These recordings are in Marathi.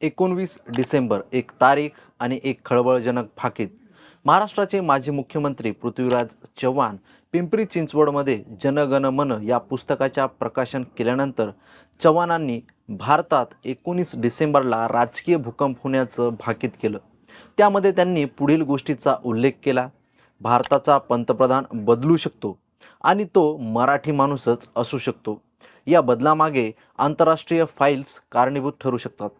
एकोणवीस डिसेंबर एक तारीख आणि एक खळबळजनक फाकीत. महाराष्ट्राचे माजी मुख्यमंत्री पृथ्वीराज चव्हाण पिंपरी चिंचवडमध्ये जनगण मन या पुस्तकाच्या प्रकाशन केल्यानंतर चव्हाणांनी भारतात एकोणीस डिसेंबरला राजकीय भूकंप होण्याचं भाकीत केलं. त्यामध्ये त्यांनी पुढील गोष्टीचा उल्लेख केला. भारताचा पंतप्रधान बदलू शकतो आणि तो मराठी माणूसच असू शकतो. या बदलामागे आंतरराष्ट्रीय फाईल्स कारणीभूत ठरू शकतात.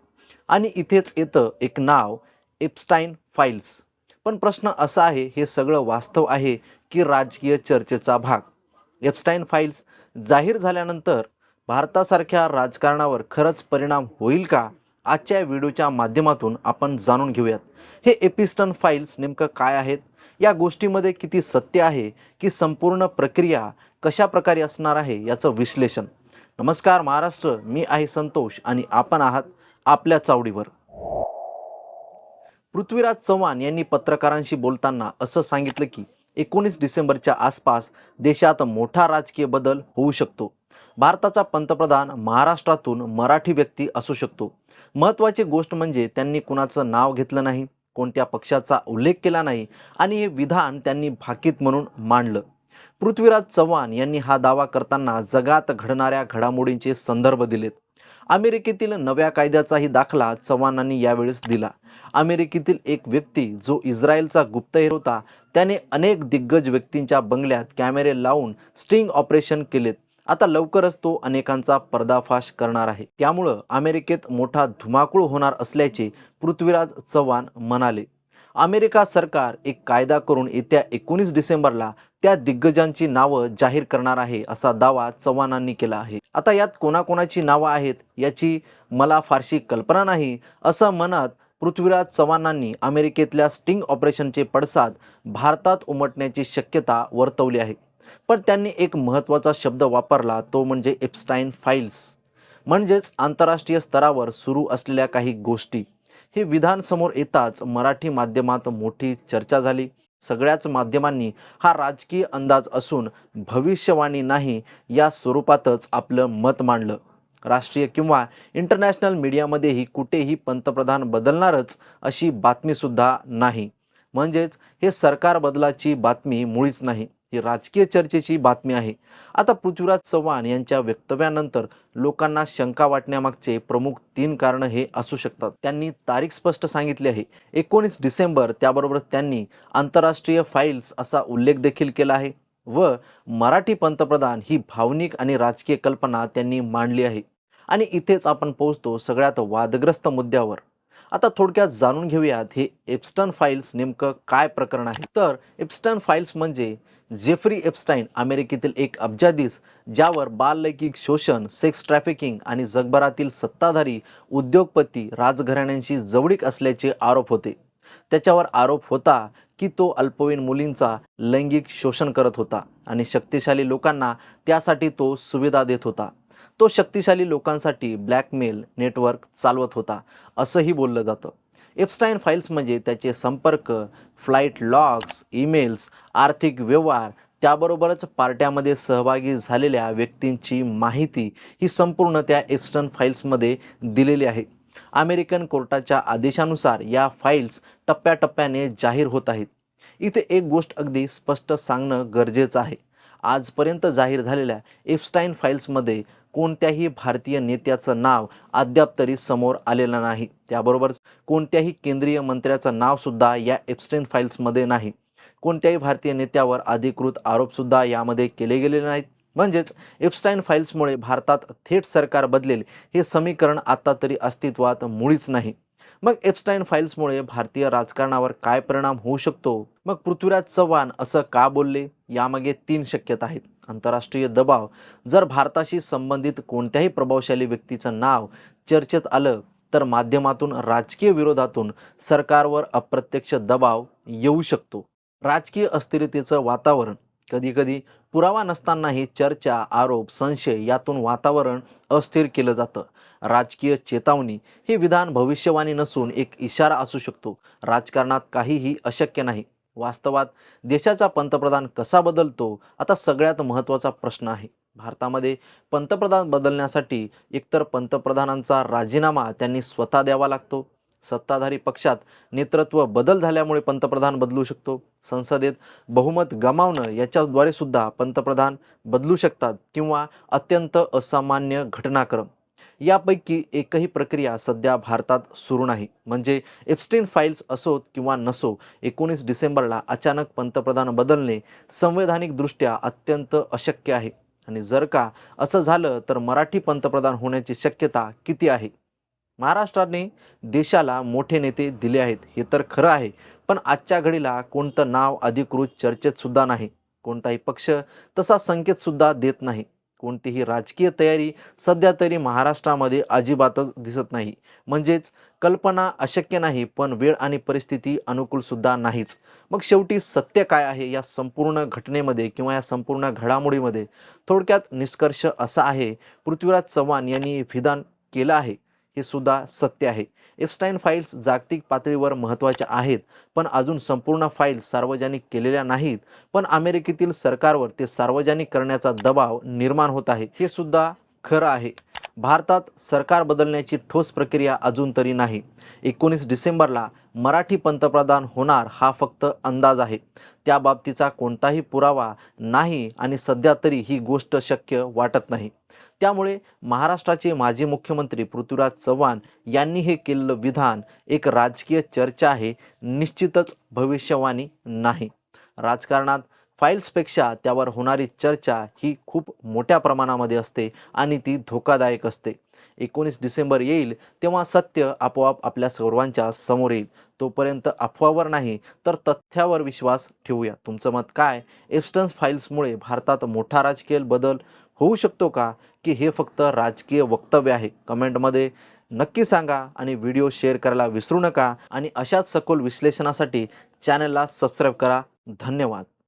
आणि इथेच येतं एक नाव एप्स्टाईन फाईल्स पण प्रश्न असा आहे हे सगळं वास्तव आहे की राजकीय चर्चेचा भाग. एप्स्टाईन फाईल्स जाहीर झाल्यानंतर भारतासारख्या राजकारणावर खरंच परिणाम होईल का? आजच्या व्हिडिओच्या माध्यमातून आपण जाणून घेऊयात. हे एपिस्टन फाईल्स नेमकं काय आहेत? या गोष्टीमध्ये किती सत्य आहे? की संपूर्ण प्रक्रिया कशा प्रकारे असणार आहे याचं विश्लेषण. नमस्कार महाराष्ट्र. मी आहे संतोष आणि आपण आहात आपल्या चावडीवर. पृथ्वीराज चव्हाण यांनी पत्रकारांशी बोलताना असं सांगितलं की एकोणीस डिसेंबरच्या आसपास देशात मोठा राजकीय बदल होऊ शकतो. भारताचा पंतप्रधान महाराष्ट्रातून मराठी व्यक्ती असू शकतो. महत्त्वाची गोष्ट म्हणजे त्यांनी कुणाचं नाव घेतलं नाही कोणत्या पक्षाचा उल्लेख केला नाही आणि हे विधान त्यांनी भाकीत म्हणून मांडलं. पृथ्वीराज चव्हाण यांनी हा दावा करताना जगात घडणाऱ्या घडामोडींचे संदर्भ दिलेत. अमेरिकेतील नव्या कायद्याचाही दाखला चव्हाणांनी यावेळेस दिला. अमेरिकेतील एक व्यक्ती जो इस्रायलचा गुप्तहेर होता त्याने अनेक दिग्गज व्यक्तींच्या बंगल्यात कॅमेरे लावून स्टिंग ऑपरेशन केलेत. आता लवकरच तो अनेकांचा पर्दाफाश करणार आहे. त्यामुळं अमेरिकेत मोठा धुमाकूळ होणार असल्याचे पृथ्वीराज चव्हाण म्हणाले. अमेरिका सरकार एक कायदा करून येत्या एकोणीस डिसेंबरला त्या दिग्गजांची नावं जाहीर करणार आहे असा दावा चव्हाणांनी केला आहे. आता यात कोणाकोणाची नावं आहेत याची मला फारशी कल्पना नाही. असं म्हणत पृथ्वीराज चव्हाणांनी अमेरिकेतल्या स्टिंग ऑपरेशनचे पडसाद भारतात उमटण्याची शक्यता वर्तवली आहे. पण त्यांनी एक महत्त्वाचा शब्द वापरला तो म्हणजे एप्स्टाईन फाईल्स. म्हणजेच आंतरराष्ट्रीय स्तरावर सुरू असलेल्या काही गोष्टी. हे विधान समोर येताच मराठी माध्यमात मोठी चर्चा झाली. सगळ्याच माध्यमांनी हा राजकीय अंदाज असून भविष्यवाणी नाही या स्वरूपातच आपलं मत मांडलं. राष्ट्रीय किंवा इंटरनॅशनल मीडियामध्येही कुठेही पंतप्रधान बदलणारच अशी बातमीसुद्धा नाही. म्हणजेच हे सरकार बदलाची बातमी मुळीच नाही. ही राजकीय चर्चेची बातमी आहे. आता पृथ्वीराज चव्हाण यांच्या वक्तव्यानंतर लोकांना शंका वाटण्यामागचे प्रमुख तीन कारणं हे असू शकतात. त्यांनी तारीख स्पष्ट सांगितली आहे. एकोणीस डिसेंबर त्याबरोबर त्यांनी आंतरराष्ट्रीय फाईल्स असा उल्लेख देखील केला आहे व मराठी पंतप्रधान ही भावनिक आणि राजकीय कल्पना त्यांनी मांडली आहे. आणि इथेच आपण पोहोचतो सगळ्यात वादग्रस्त मुद्द्यावर. आता थोडक्यात जाणून घेऊयात हे एप्स्टन फाईल्स नेमकं काय प्रकरण आहे. तर एप्स्टन फाईल्स म्हणजे जेफ्री एप्स्टाईन अमेरिकेतील एक अब्जाधीश ज्यावर बाललैंगिक शोषण सेक्स ट्रॅफिकिंग आणि जगभरातील सत्ताधारी उद्योगपती राजघराण्यांशी जवळीक असल्याचे आरोप होते. त्याच्यावर आरोप होता की तो अल्पवयीन मुलींचा लैंगिक शोषण करत होता आणि शक्तिशाली लोकांना त्यासाठी तो सुविधा देत होता. तो शक्तिशाली लोकांसाठी ब्लॅकमेल नेटवर्क चालवत होता असंही बोललं जातं. एप्स्टाईन फाईल्स म्हणजे त्याचे संपर्क फ्लाईट लॉग्स ईमेल्स आर्थिक व्यवहार त्याबरोबरच पार्ट्यामध्ये सहभागी झालेल्या व्यक्तींची माहिती ही संपूर्ण त्या एप्स्टन फाईल्समध्ये दिलेली आहे. अमेरिकन कोर्टाच्या आदेशानुसार या फाईल्स टप्प्याटप्प्याने जाहीर होत आहेत. इथे एक गोष्ट अगदी स्पष्ट सांगणं गरजेचं आहे. आजपर्यंत जाहीर झालेल्या एप्स्टाईन फाईल्समध्ये कोणत्याही भारतीय नेत्याचं नाव अद्याप तरी समोर आलेलं नाही. त्याबरोबरच कोणत्याही केंद्रीय मंत्र्याचं नावसुद्धा या एप्स्टेन फाईल्समध्ये नाही. कोणत्याही भारतीय नेत्यावर अधिकृत आरोपसुद्धा यामध्ये केले गेलेले नाहीत. म्हणजेच एप्स्टाईन फाईल्समुळे भारतात थेट सरकार बदलेल हे समीकरण आता तरी अस्तित्वात मुळीच नाही. मग एप्स्टाईन फाईल्समुळे भारतीय राजकारणावर काय परिणाम होऊ शकतो? मग पृथ्वीराज चव्हाण असं का बोलले? यामागे तीन शक्यता आहेत. आंतरराष्ट्रीय दबाव. जर भारताशी संबंधित कोणत्याही प्रभावशाली व्यक्तीचं नाव चर्चेत आलं तर माध्यमातून राजकीय विरोधातून सरकारवर अप्रत्यक्ष दबाव येऊ शकतो. राजकीय अस्थिरतेचं वातावरण. कधीकधी पुरावा नसतानाही चर्चा आरोप संशय यातून वातावरण अस्थिर केलं जातं. राजकीय चेतावणी हे विधान भविष्यवाणी नसून एक इशारा असू शकतो. राजकारणात काहीही अशक्य नाही. वास्तवात देशाचा पंतप्रधान कसा बदलतो आता सगळ्यात महत्त्वाचा प्रश्न आहे. भारतामध्ये पंतप्रधान बदलण्यासाठी एकतर पंतप्रधानांचा राजीनामा त्यांनी स्वतः द्यावा लागतो. सत्ताधारी पक्षात नेतृत्व बदल झाल्यामुळे पंतप्रधान बदलू शकतो. संसदेत बहुमत गमावणं याच्याद्वारे सुद्धा पंतप्रधान बदलू शकतात किंवा अत्यंत असामान्य घटनाक्रम. यापैकी एकही प्रक्रिया सध्या भारतात सुरू नाही. म्हणजे एप्स्टीन फाईल्स असोत किंवा नसो एकोणीस डिसेंबरला अचानक पंतप्रधान बदलणे संवैधानिकदृष्ट्या अत्यंत अशक्य आहे. आणि जर का असं झालं तर मराठी पंतप्रधान होण्याची शक्यता किती आहे? महाराष्ट्राने देशाला मोठे नेते दिले आहेत हे तर खरं आहे. पण आजच्या घडीला कोणतं नाव अधिकृत चर्चेतसुद्धा नाही. कोणताही पक्ष तसा संकेतसुद्धा देत नाही. कोणतीही राजकीय तयारी सध्या तरी महाराष्ट्रामध्ये अजिबातच दिसत नाही. म्हणजेच कल्पना अशक्य नाही पण वेळ आणि परिस्थिती अनुकूलसुद्धा नाहीच. मग शेवटी सत्य काय आहे या संपूर्ण घटनेमध्ये किंवा या संपूर्ण घडामोडीमध्ये? थोडक्यात निष्कर्ष असा आहे पृथ्वीराज चव्हाण यांनी विधान केलं आहे. हे सुद्धा सत्य आहे. एफस्टाईन फाईल्स जागतिक पातळीवर महत्त्वाच्या आहेत पण अजून संपूर्ण फाईल्स सार्वजनिक केलेल्या नाहीत. पण अमेरिकेतील सरकारवर ते सार्वजनिक करण्याचा दबाव निर्माण होत आहे. हे सुद्धा खरं आहे. भारतात सरकार बदलण्याची ठोस प्रक्रिया अजून तरी नाही. एकोणीस डिसेंबरला मराठी पंतप्रधान होणार हा फक्त अंदाज आहे. त्या बाबतीचा कोणताही पुरावा नाही आणि सध्या तरी ही गोष्ट शक्य वाटत नाही. त्यामुळे महाराष्ट्राचे माजी मुख्यमंत्री पृथ्वीराज चव्हाण यांनी हे केलेलं विधान एक राजकीय चर्चा आहे निश्चितच भविष्यवाणी नाही. राजकारणात फाईल्सपेक्षा त्यावर होणारी चर्चा ही खूप मोठ्या प्रमाणामध्ये असते आणि ती धोकादायक असते. एकोणीस डिसेंबर येईल तेव्हा सत्य आपोआप आपल्या सर्वांच्या समोर येईल. तोपर्यंत अफवावर नाही तर तथ्यावर विश्वास ठेवूया. तुमचं मत काय? एप्स्टन्स फाईल्समुळे भारतात मोठा राजकीय बदल होऊ शकतो का? की हे फक्त राजकीय वक्तव्य आहे? कमेंटमध्ये नक्की सांगा आणि व्हिडिओ शेअर करायला विसरू नका. आणि अशाच सखोल विश्लेषणासाठी चॅनलला सबस्क्राईब करा. धन्यवाद.